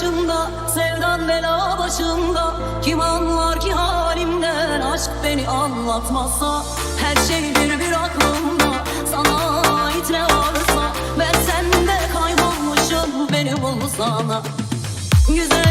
yaşında Sevdan bela başında Kim anlar ki halimden Aşk beni anlatmazsa Her şey bir bir aklımda Sana ait ne varsa. Ben sende kaybolmuşum Beni bul sana Güzel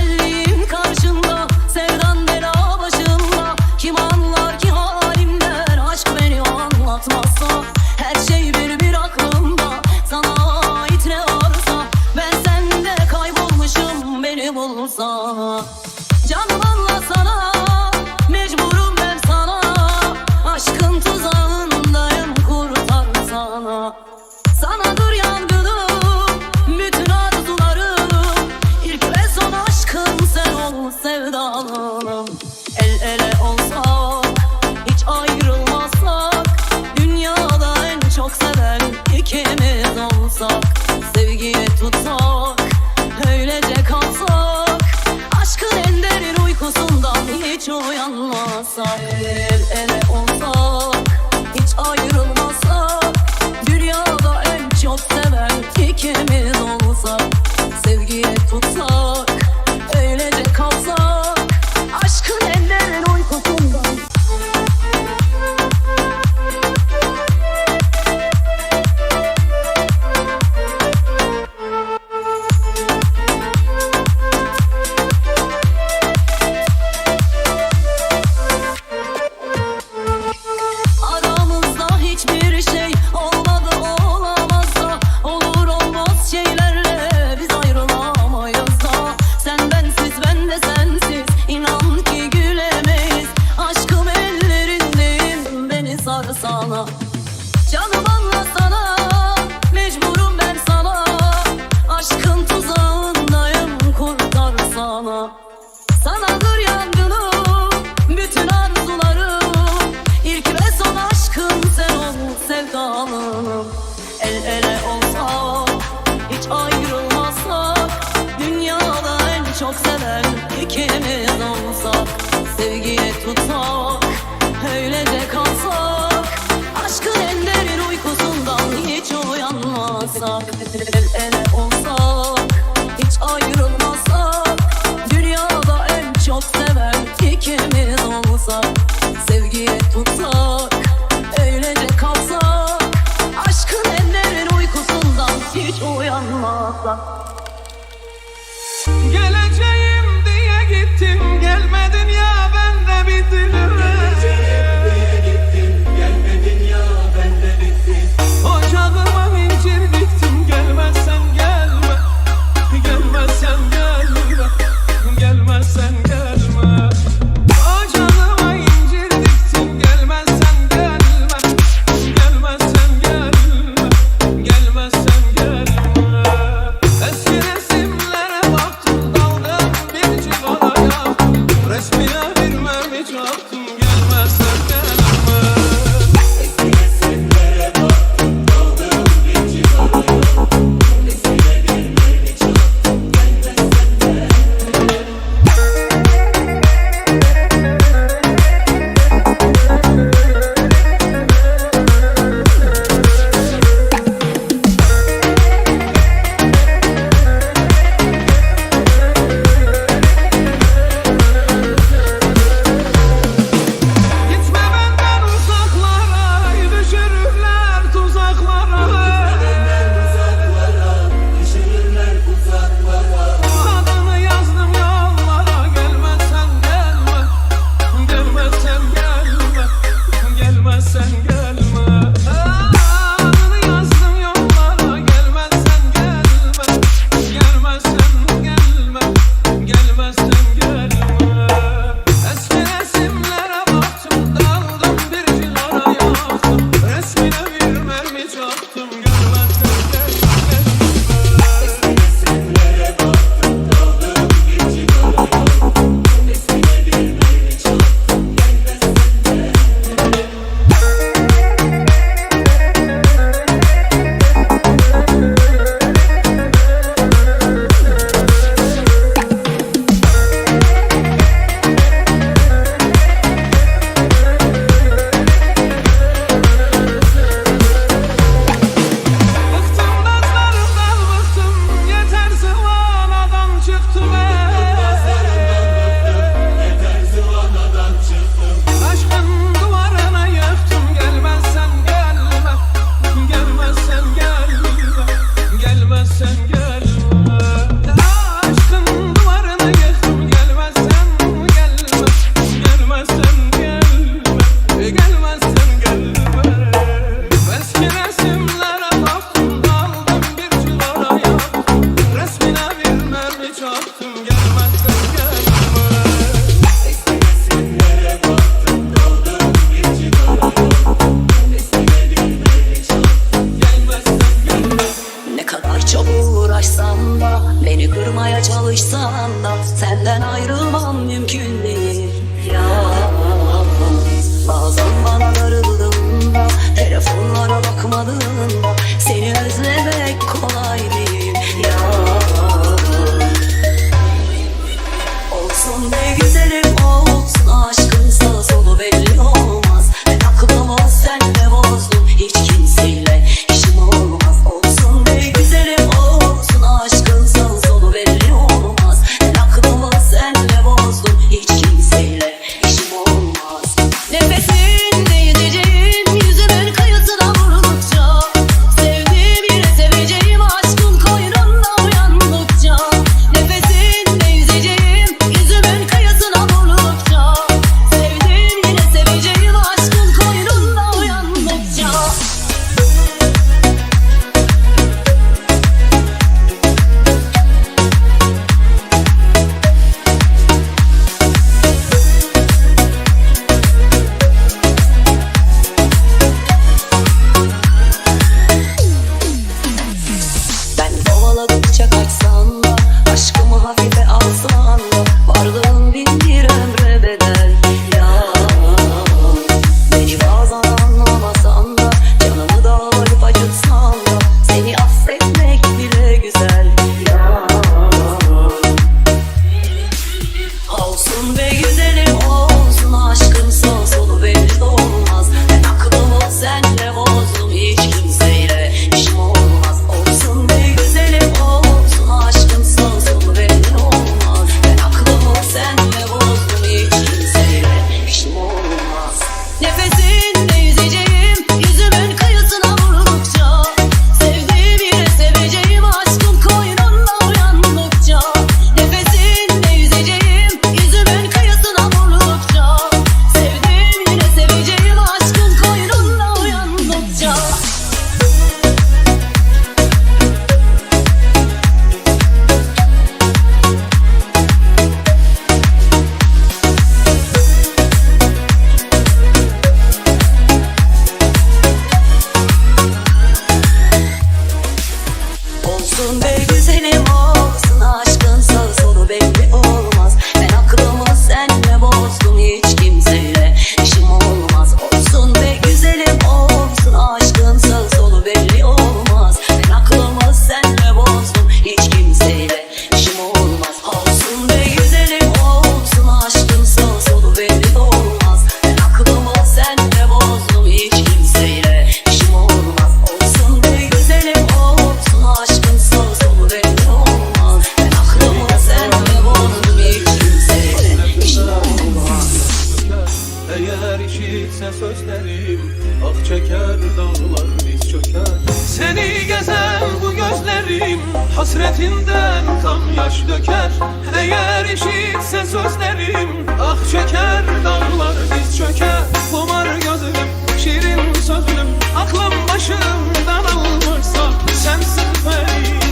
işitse sözlerim Ah çeker dağlar diz çöker. Seni gezer bu gözlerim Hasretinden kan yaş döker. Eğer işitse sözlerim Ah çeker dağlar diz çöker. Kumar gözüm şirin sözlüm Aklım başımdan alırsa Sensin feyim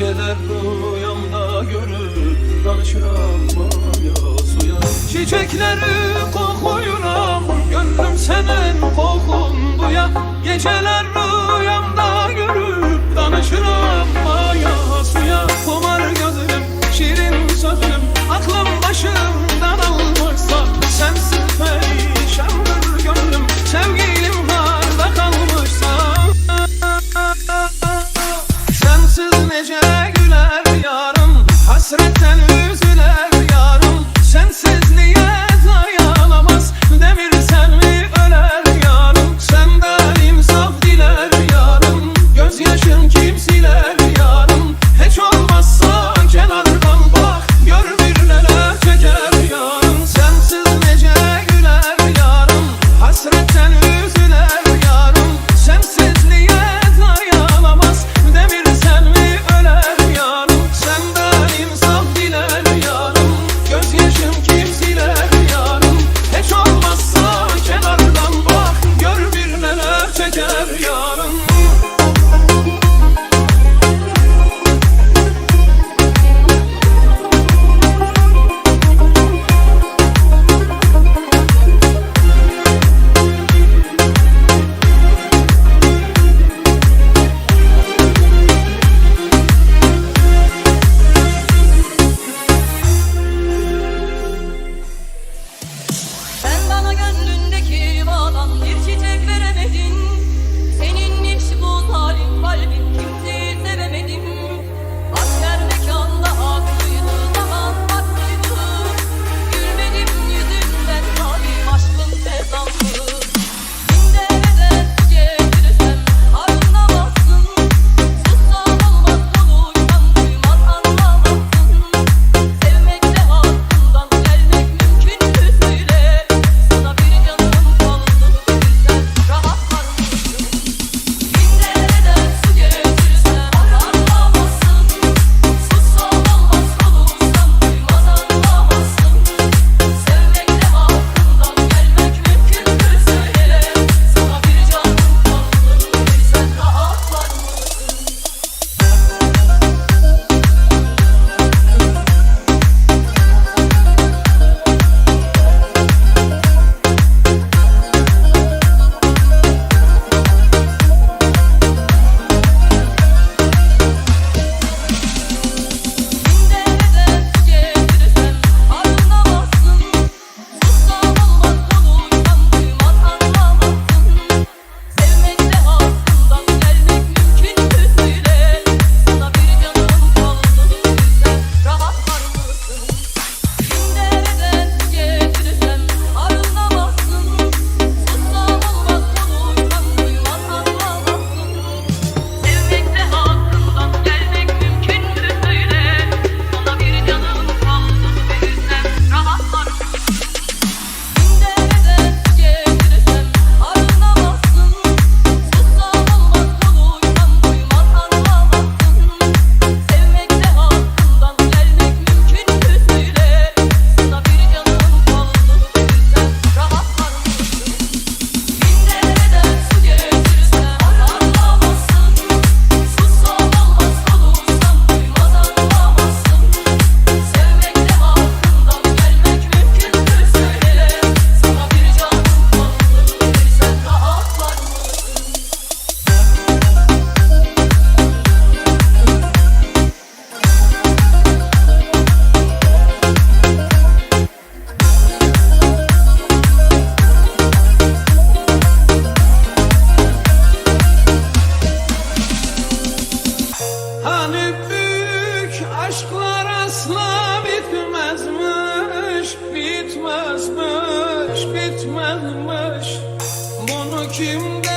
Geceler rüyamda görür Danışıram maya suya. Çiçekleri kokuyuram Gönlüm senin kokun duya Geceler rüyamda görür Danışıram maya suya. Kumar gözüm şirin Aşklar asla bitmezmiş, bitmezmiş, bitmezmiş. Bunu kim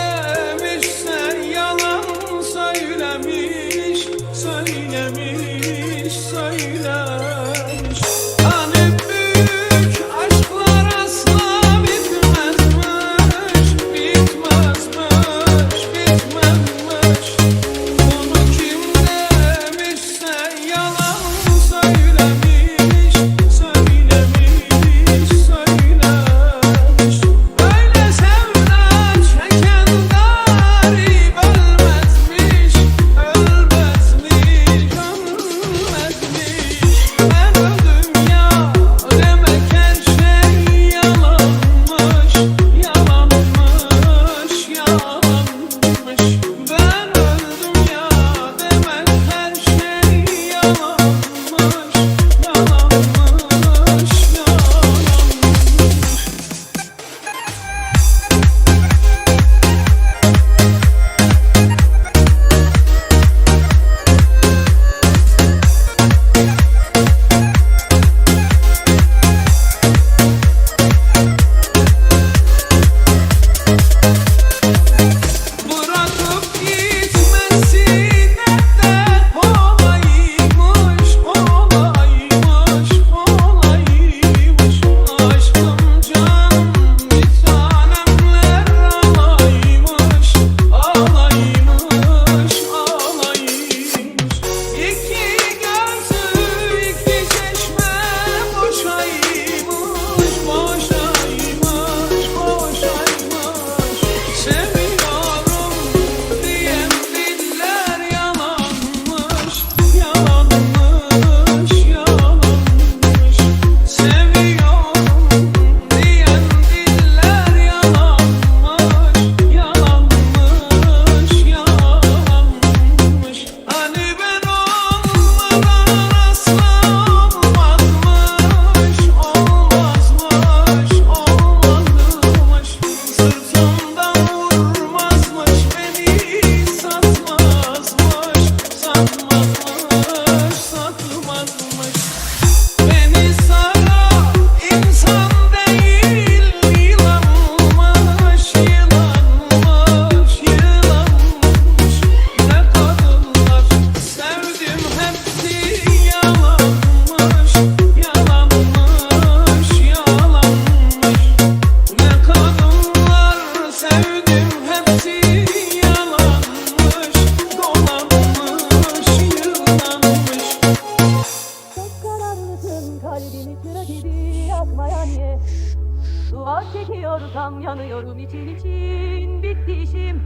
Yanam yanıyorum için için bitti işim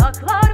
Saklar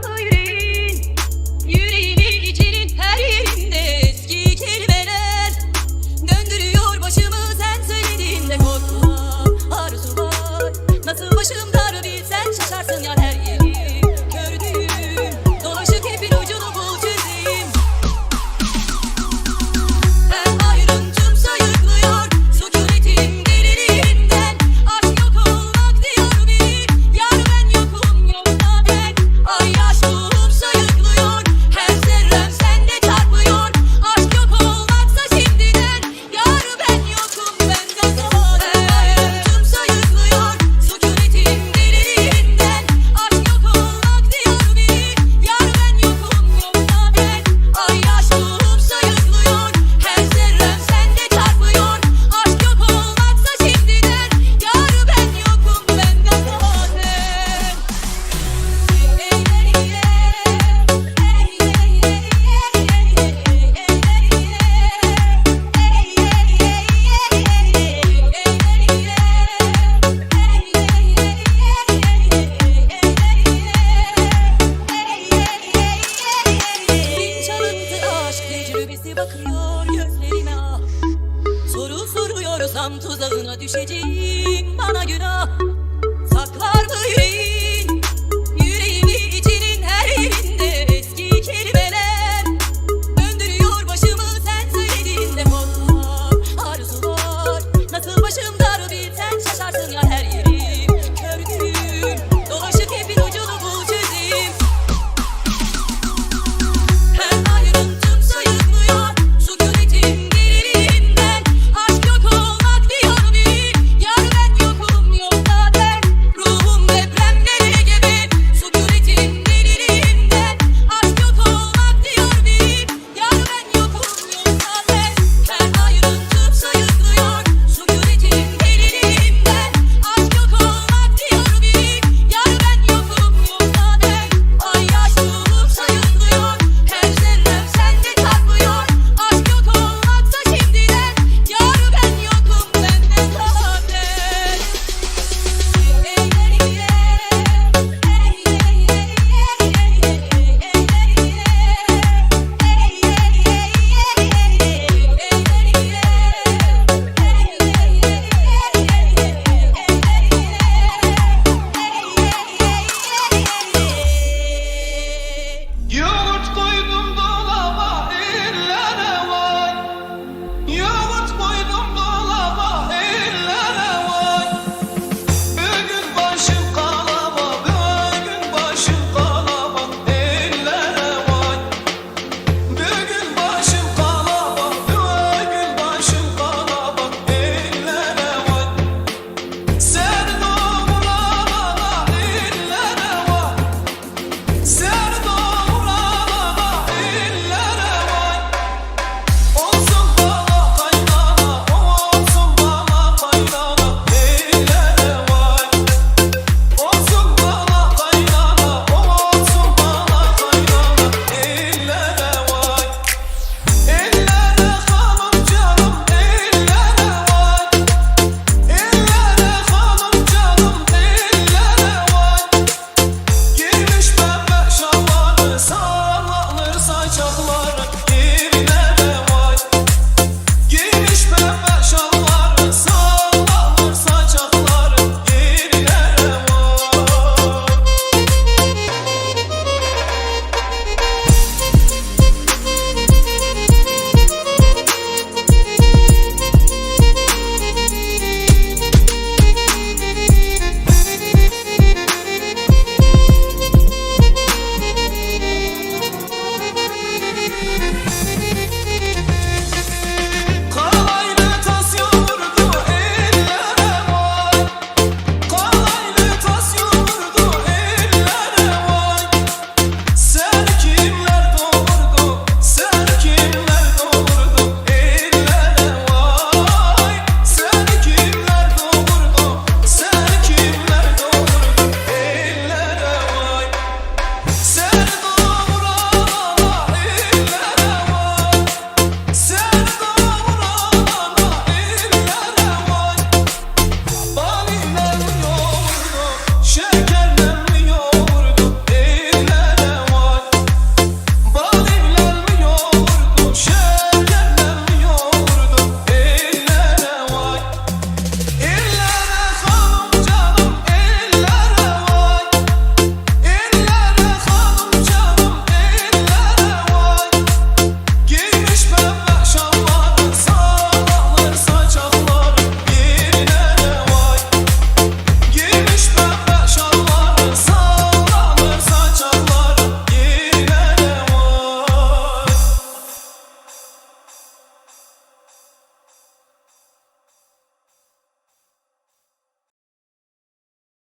奇迹